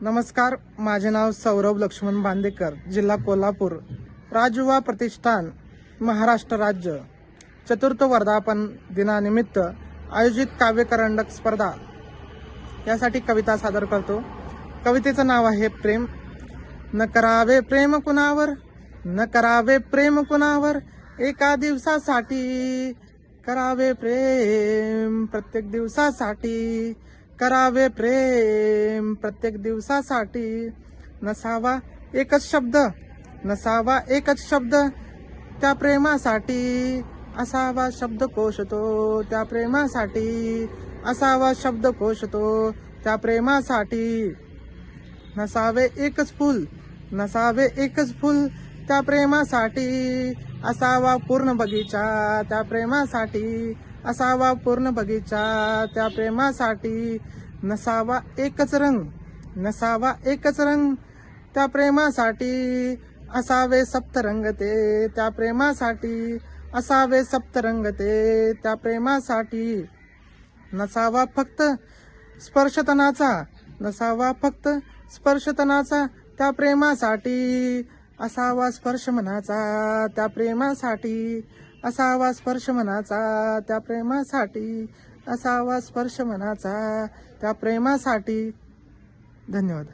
नमस्कार माझे नाव सौरभ लक्ष्मण बांदेकर जिल्हा कोल्हापूर. राजुवा प्रतिष्ठान महाराष्ट्र राज्य. चतुर्थ वर्धापन दिनानिमित्त आयोजित काव्यकरंडक स्पर्धा. यासाठी कविता सादर करतो. कवितेचं नाव आहे प्रेम. न करावे प्रेम कुणावर न करावे प्रेम कुणावर एका दिवसासाठी. करावे प्रेम प्रत्येक दिवसासाठी. करावे प्रेम. प्रत्येक दिवसासाठी नसावा एकच शब्द. नसावा एकच शब्द त्या प्रेमासाठी. असावा शब्द तो त्या प्रेमासाठी. असावा शब्द तो त्या प्रेमासाठी. नसावे एकच फुल. नसावे एकच फुल त्या प्रेमासाठी. असावा पूर्ण बगीचा त्या प्रेमासाठी. असावा पूर्ण बगीचा त्या प्रेमासाठी नसावा एकच रंग नसावा एकच रंग. त्या प्रेमासाठी असावे सप्तरंग ते त्या प्रेमासाठी असावे सप्तरंग ते त्या प्रेमासाठी नसावा फक्त स्पर्शतनाचा नसावा फक्त स्पर्शतनाचा त्या प्रेमासाठी असावा स्पर्श मनाचा त्या प्रेमासाठी असावा स्पर्श मनाचा त्या प्रेमासाठी. असावा स्पर्श मनाचा त्या प्रेमासाठी. धन्यवाद.